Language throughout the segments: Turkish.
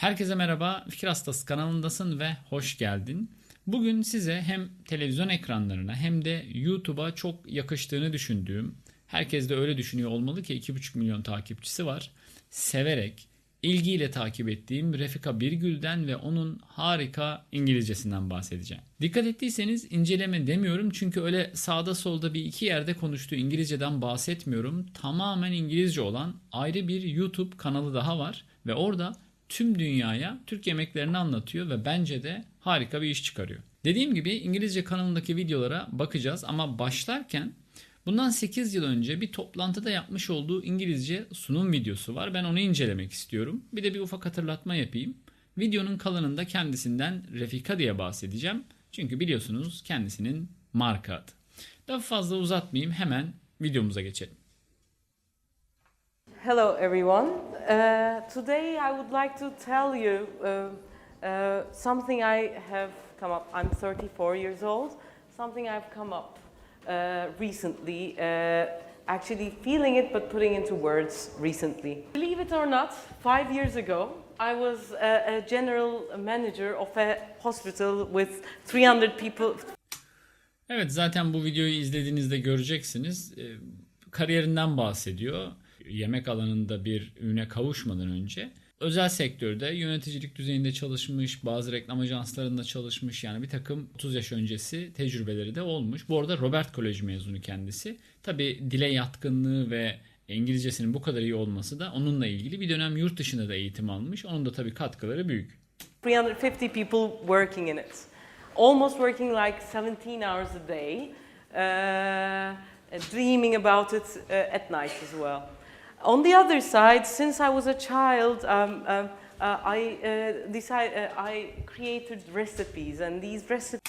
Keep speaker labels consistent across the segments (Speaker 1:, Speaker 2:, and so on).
Speaker 1: Herkese merhaba, Fikir Hastası kanalındasın ve hoş geldin. Bugün size hem televizyon ekranlarına hem de YouTube'a çok yakıştığını düşündüğüm, herkes de öyle düşünüyor olmalı ki 2,5 milyon takipçisi var. Severek, ilgiyle takip ettiğim Refika Birgül'den ve onun harika İngilizcesinden bahsedeceğim. Dikkat ettiyseniz inceleme demiyorum çünkü öyle sağda solda bir iki yerde konuştuğu İngilizceden bahsetmiyorum. Tamamen İngilizce olan ayrı bir YouTube kanalı daha var ve orada tüm dünyaya Türk yemeklerini anlatıyor ve bence de harika bir iş çıkarıyor. Dediğim gibi İngilizce kanalındaki videolara bakacağız ama başlarken bundan 8 yıl önce bir toplantıda yapmış olduğu İngilizce sunum videosu var. Ben onu incelemek istiyorum. Bir de bir ufak hatırlatma yapayım. Videonun kalanında kendisinden Refika diye bahsedeceğim. Çünkü biliyorsunuz kendisinin marka adı. Daha fazla uzatmayayım hemen videomuza geçelim.
Speaker 2: Hello, everyone. Uh, today I would like to tell you uh, uh, something I have come up. I'm 34 years old. Something I've come up uh, recently. Uh, actually feeling it, but putting into words recently. Believe it or not, five years ago, I was a, a general manager of a hospital with 300 people,
Speaker 1: Evet zaten bu videoyu izlediğinizde göreceksiniz. Kariyerinden bahsediyor. Yemek alanında bir üne kavuşmadan önce. Özel sektörde yöneticilik düzeyinde çalışmış, bazı reklam ajanslarında çalışmış. Yani bir takım 30 yaş öncesi tecrübeleri de olmuş. Bu arada Robert Koleji mezunu kendisi. Tabi dile yatkınlığı ve İngilizcesinin bu kadar iyi olması da onunla ilgili bir dönem yurt dışında da eğitim almış. Onun da tabii katkıları büyük.
Speaker 2: 350 people working in it. Almost working like 17 hours a day, uh, dreaming about it uh, at night as well. On the other side, since I was a child, um, um, uh, I uh, decided uh, I created recipes, and these recipes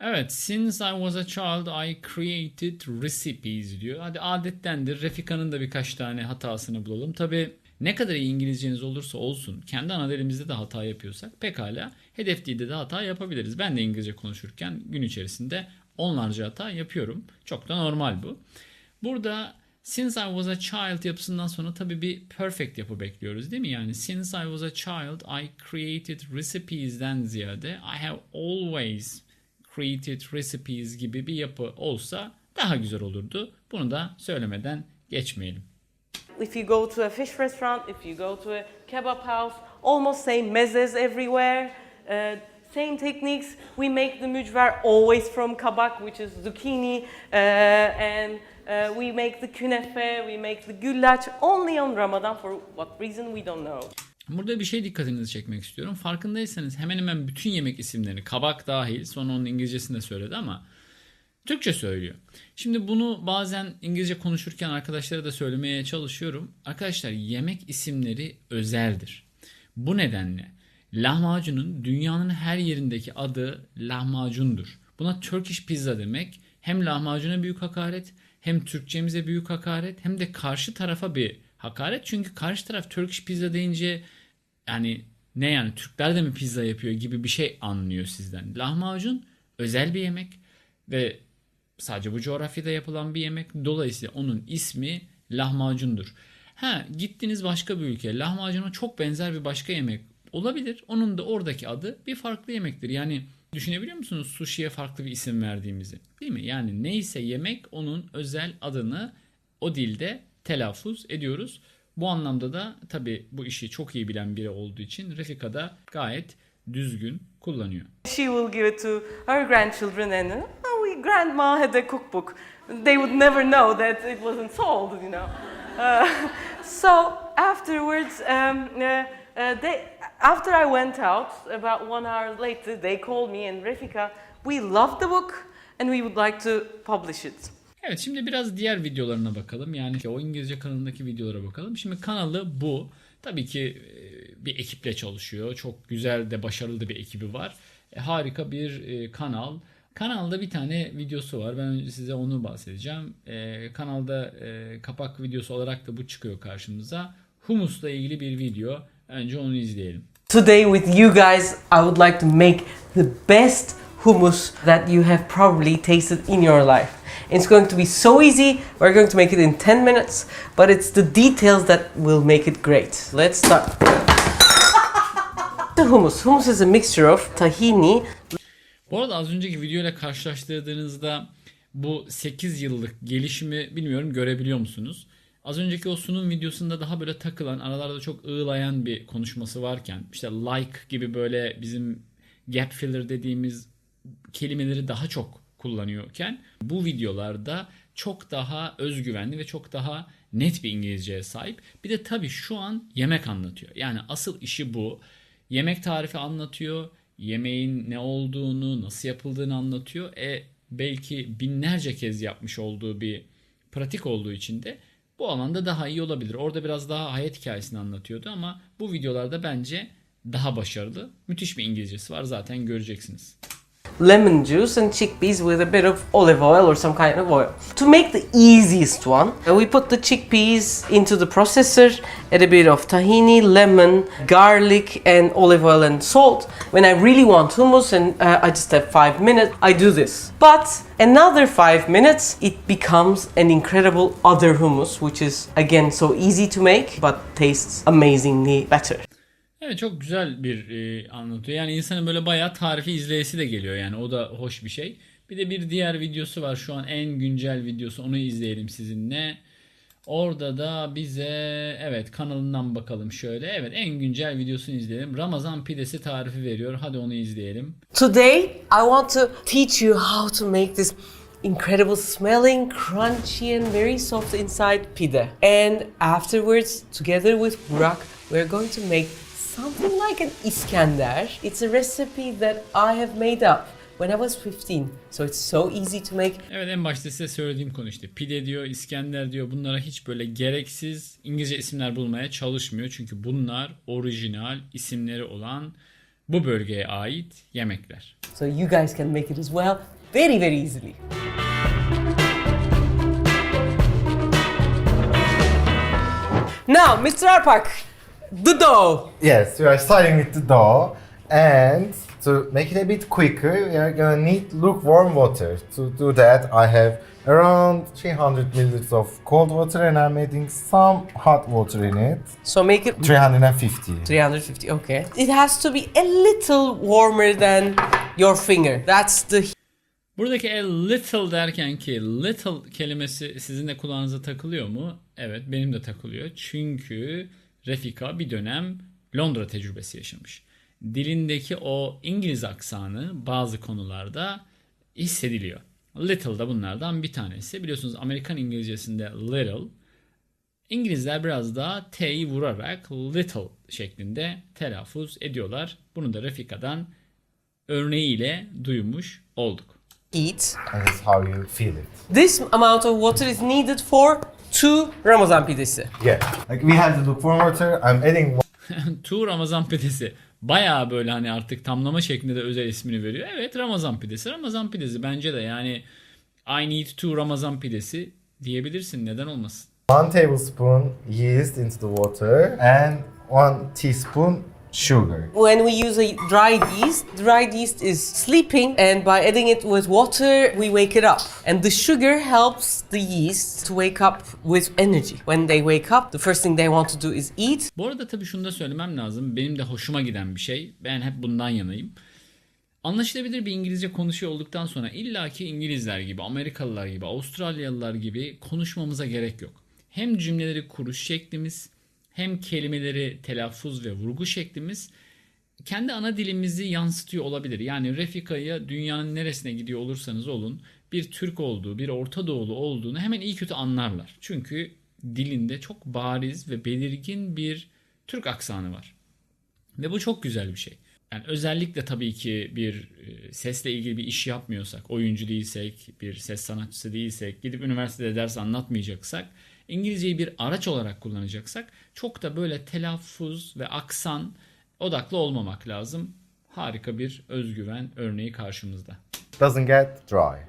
Speaker 1: Evet, since I was a child I created recipes diyor. Hadi adettendir. Refika'nın da birkaç tane hatasını bulalım. Tabi ne kadar iyi İngilizceniz olursa olsun, kendi ana dilimizde de hata yapıyorsak pekala hedef dilde de hata yapabiliriz. Ben de İngilizce konuşurken gün içerisinde onlarca hata yapıyorum. Çok da normal bu. Burada since I was a child yapısından sonra tabii bir perfect yapı bekliyoruz değil mi? Yani since I was a child I created recipes'den ziyade I have always created recipes gibi bir yapı olsa daha güzel olurdu. Bunu da söylemeden geçmeyelim.
Speaker 2: If you go to a fish restaurant, if you go to a kebab house, almost same mezes everywhere, uh, same techniques. We make the mücver always from kabak, which is zucchini, uh, and uh, we make the künefe, we make the güllaç only on Ramadan for what reason we don't know.
Speaker 1: Burada bir şey dikkatinizi çekmek istiyorum. Farkındaysanız hemen hemen bütün yemek isimlerini kabak dahil sonra onun İngilizcesini de söyledi ama Türkçe söylüyor. Şimdi bunu bazen İngilizce konuşurken arkadaşlara da söylemeye çalışıyorum. Arkadaşlar yemek isimleri özeldir. Bu nedenle lahmacunun dünyanın her yerindeki adı lahmacundur. Buna Turkish pizza demek hem lahmacuna büyük hakaret hem Türkçemize büyük hakaret hem de karşı tarafa bir hakaret. Çünkü karşı taraf Turkish pizza deyince yani ne yani Türkler de mi pizza yapıyor gibi bir şey anlıyor sizden. Lahmacun özel bir yemek ve sadece bu coğrafyada yapılan bir yemek. Dolayısıyla onun ismi lahmacundur. Ha gittiniz başka bir ülke lahmacuna çok benzer bir başka yemek olabilir. Onun da oradaki adı bir farklı yemektir. Yani düşünebiliyor musunuz sushi'ye farklı bir isim verdiğimizi? Değil mi? Yani neyse yemek onun özel adını o dilde telaffuz ediyoruz. Bu anlamda da tabi bu işi çok iyi bilen biri olduğu için Refika da gayet düzgün kullanıyor.
Speaker 2: She will give it to her grandchildren, and oh, we grandma had a cookbook. They would never know that it wasn't sold, you know. Uh, so afterwards, um, uh, uh, they, after I went out, about one hour later, they called me and Refika, we love the book and we would like to publish it.
Speaker 1: Evet şimdi biraz diğer videolarına bakalım. Yani o İngilizce kanalındaki videolara bakalım. Şimdi kanalı bu. Tabii ki e, bir ekiple çalışıyor. Çok güzel de başarılı da bir ekibi var. E, harika bir e, kanal. Kanalda bir tane videosu var. Ben önce size onu bahsedeceğim. Kanalda kapak videosu olarak da bu çıkıyor karşımıza. Humusla ilgili bir video. Önce onu izleyelim.
Speaker 2: Today with you guys, I would like to make the best hummus that you have probably tasted in your life. It's going to be so easy. We're going to make it in 10 minutes, but it's the details that will make it great. Let's start. The hummus. Hummus is a mixture of tahini,
Speaker 1: Bu arada az önceki videoyla karşılaştırdığınızda bu 8 yıllık gelişimi bilmiyorum görebiliyor musunuz? Az önceki o sunum videosunda daha böyle takılan, aralarda çok ığlayan bir konuşması varken işte like gibi böyle bizim gap filler dediğimiz kelimeleri daha çok kullanıyorken bu videolarda çok daha özgüvenli ve çok daha net bir İngilizceye sahip. Bir de tabii şu an yemek anlatıyor. Yani asıl işi bu. Yemek tarifi anlatıyor. Yemeğin ne olduğunu, nasıl yapıldığını anlatıyor. E belki binlerce kez yapmış olduğu bir pratik olduğu için de bu alanda daha iyi olabilir. Orada biraz daha hayat hikayesini anlatıyordu ama bu videolarda bence daha başarılı. Müthiş bir İngilizcesi var zaten göreceksiniz.
Speaker 2: Lemon juice and chickpeas with a bit of olive oil or some kind of oil. To make the easiest one, uh, we put the chickpeas into the processor, add a bit of tahini, lemon, garlic, and olive oil and salt. When I really want hummus and uh, I just have five minutes, I do this. But another five minutes, it becomes an incredible other hummus, which is again so easy to make but tastes amazingly better.
Speaker 1: Evet çok güzel bir e, anlatıyor. Yani insanın böyle bayağı tarifi izleyesi de geliyor yani o da hoş bir şey. Bir de bir diğer videosu var şu an en güncel videosu onu izleyelim sizinle. Orada da bize evet kanalından bakalım şöyle. Evet en güncel videosunu izleyelim. Ramazan pidesi tarifi veriyor. Hadi onu izleyelim.
Speaker 2: Today, I want to teach you how to make this incredible smelling, crunchy, and very soft inside pide. And afterwards, together with Burak, we're going to make something like an Iskandar. It's a recipe that I have made up when I was 15, so it's so easy to make.
Speaker 1: Evet en başta size söylediğim konu işte pide diyor, İskender diyor. Bunlara hiç böyle gereksiz İngilizce isimler bulmaya çalışmıyor. Çünkü bunlar orijinal isimleri olan bu bölgeye ait yemekler.
Speaker 2: So you guys can make it as well, very, very easily. Now, Mr. Arpak, the dough.
Speaker 3: Yes, we are starting with the dough and to make it a bit quicker, we are gonna need lukewarm water. To do that, I have around 300 milliliters of cold water and I'm adding some hot water in it.
Speaker 2: So make it
Speaker 3: 350.
Speaker 2: 350, okay. It has to be a little warmer than your finger. That's the
Speaker 1: Buradaki a little derken ki little kelimesi sizin de kulağınıza takılıyor mu? Evet benim de takılıyor. Çünkü Refika bir dönem Londra tecrübesi yaşamış. Dilindeki o İngiliz aksanı bazı konularda hissediliyor. Little da bunlardan bir tanesi. Biliyorsunuz Amerikan İngilizcesinde little İngilizler biraz daha T'yi vurarak little şeklinde telaffuz ediyorlar. Bunu da Refika'dan örneğiyle duymuş olduk.
Speaker 2: eat.
Speaker 3: And that's how you feel it.
Speaker 2: This amount of water is needed for two Ramazan pidesi.
Speaker 3: Yeah. Like we have the lukewarm water, I'm adding
Speaker 1: Tu Ramazan pidesi. Bayağı böyle hani artık tamlama şeklinde de özel ismini veriyor. Evet Ramazan pidesi. Ramazan pidesi bence de yani I need two Ramazan pidesi diyebilirsin. Neden olmasın?
Speaker 3: one tablespoon yeast into the water and one teaspoon sugar.
Speaker 2: When we use a dried yeast, dried yeast is sleeping, and by adding it with water, we wake it up. And the sugar helps the yeast to wake up with energy. When they wake up, the first thing they want to do is eat.
Speaker 1: Bu arada tabii şunu da söylemem lazım. Benim de hoşuma giden bir şey. Ben hep bundan yanayım. Anlaşılabilir bir İngilizce konuşuyor olduktan sonra illaki İngilizler gibi, Amerikalılar gibi, Avustralyalılar gibi konuşmamıza gerek yok. Hem cümleleri kuruş şeklimiz, hem kelimeleri telaffuz ve vurgu şeklimiz kendi ana dilimizi yansıtıyor olabilir. Yani Refika'ya dünyanın neresine gidiyor olursanız olun bir Türk olduğu, bir Orta Doğulu olduğunu hemen iyi kötü anlarlar. Çünkü dilinde çok bariz ve belirgin bir Türk aksanı var. Ve bu çok güzel bir şey. Yani özellikle tabii ki bir e, sesle ilgili bir iş yapmıyorsak, oyuncu değilsek, bir ses sanatçısı değilsek, gidip üniversitede ders anlatmayacaksak, İngilizceyi bir araç olarak kullanacaksak çok da böyle telaffuz ve aksan odaklı olmamak lazım. Harika bir özgüven örneği karşımızda.
Speaker 3: Doesn't get dry.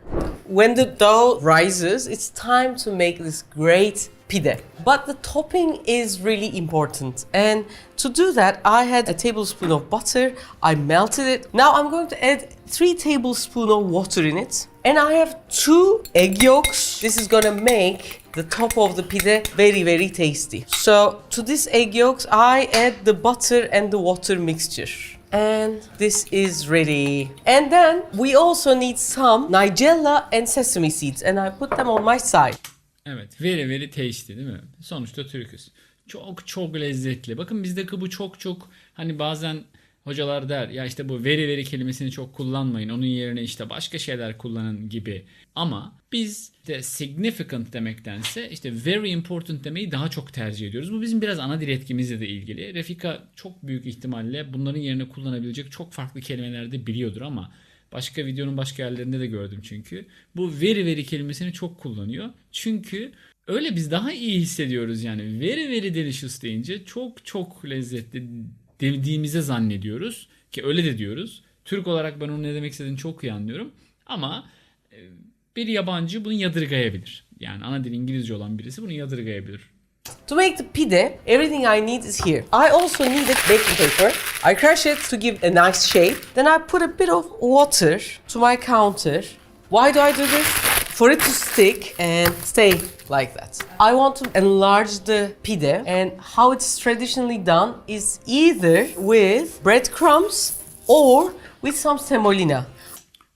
Speaker 2: When the dough rises, it's time to make this great pide. But the topping is really important. And to do that, I had a tablespoon of butter. I melted it. Now I'm going to add three tablespoons of water in it. And I have two egg yolks. This is gonna make the top of the pide very, very tasty. So to this egg yolks, I add the butter and the water mixture. And this is ready. And then we also need some nigella and sesame seeds. And I put them on my side.
Speaker 1: Evet. Very very tasty değil mi? Sonuçta Türküz. Çok çok lezzetli. Bakın bizdeki bu çok çok hani bazen hocalar der ya işte bu very very kelimesini çok kullanmayın. Onun yerine işte başka şeyler kullanın gibi. Ama biz de significant demektense işte very important demeyi daha çok tercih ediyoruz. Bu bizim biraz ana dil etkimizle de ilgili. Refika çok büyük ihtimalle bunların yerine kullanabilecek çok farklı kelimeler de biliyordur ama Başka videonun başka yerlerinde de gördüm çünkü. Bu very very kelimesini çok kullanıyor. Çünkü öyle biz daha iyi hissediyoruz yani. Very very delicious deyince çok çok lezzetli dediğimize zannediyoruz. Ki öyle de diyoruz. Türk olarak ben onun ne demek istediğini çok iyi anlıyorum. Ama e, bir yabancı bunu yadırgayabilir. Yani ana dil İngilizce olan birisi bunu yadırgayabilir.
Speaker 2: To make the pide, everything I need is here. I also needed baking paper. I crush it to give a nice shape. Then I put a bit of water to my counter. Why do I do this? For it to stick and stay like that. I want to enlarge the pide and how it's traditionally done is either with breadcrumbs or with some semolina.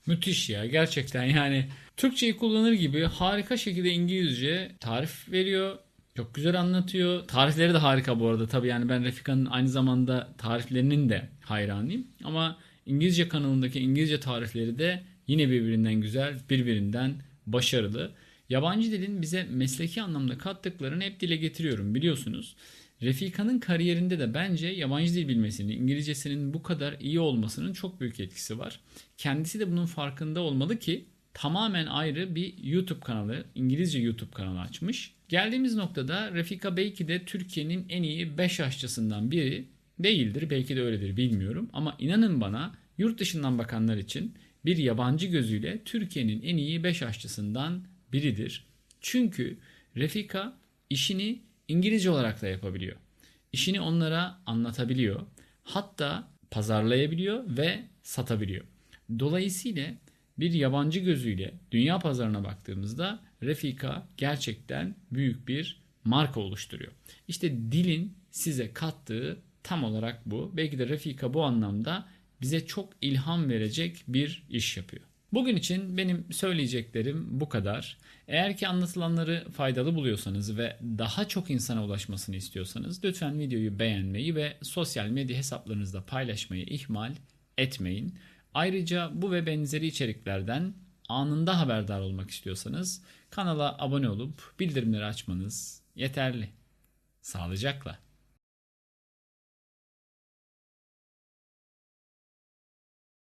Speaker 1: Müthiş ya gerçekten yani Türkçeyi kullanır gibi harika şekilde İngilizce tarif veriyor. Çok güzel anlatıyor. Tarifleri de harika bu arada. Tabii yani ben Refika'nın aynı zamanda tariflerinin de hayranıyım. Ama İngilizce kanalındaki İngilizce tarifleri de yine birbirinden güzel, birbirinden başarılı. Yabancı dilin bize mesleki anlamda kattıklarını hep dile getiriyorum biliyorsunuz. Refika'nın kariyerinde de bence yabancı dil bilmesinin, İngilizcesinin bu kadar iyi olmasının çok büyük etkisi var. Kendisi de bunun farkında olmalı ki tamamen ayrı bir YouTube kanalı, İngilizce YouTube kanalı açmış. Geldiğimiz noktada Refika belki de Türkiye'nin en iyi 5 aşçısından biri değildir. Belki de öyledir bilmiyorum. Ama inanın bana yurt dışından bakanlar için bir yabancı gözüyle Türkiye'nin en iyi 5 aşçısından biridir. Çünkü Refika işini İngilizce olarak da yapabiliyor. İşini onlara anlatabiliyor. Hatta pazarlayabiliyor ve satabiliyor. Dolayısıyla bir yabancı gözüyle dünya pazarına baktığımızda Refika gerçekten büyük bir marka oluşturuyor. İşte dilin size kattığı tam olarak bu. Belki de Refika bu anlamda bize çok ilham verecek bir iş yapıyor. Bugün için benim söyleyeceklerim bu kadar. Eğer ki anlatılanları faydalı buluyorsanız ve daha çok insana ulaşmasını istiyorsanız lütfen videoyu beğenmeyi ve sosyal medya hesaplarınızda paylaşmayı ihmal etmeyin. Ayrıca bu ve benzeri içeriklerden anında haberdar olmak istiyorsanız kanala abone olup bildirimleri açmanız yeterli. Sağlıcakla.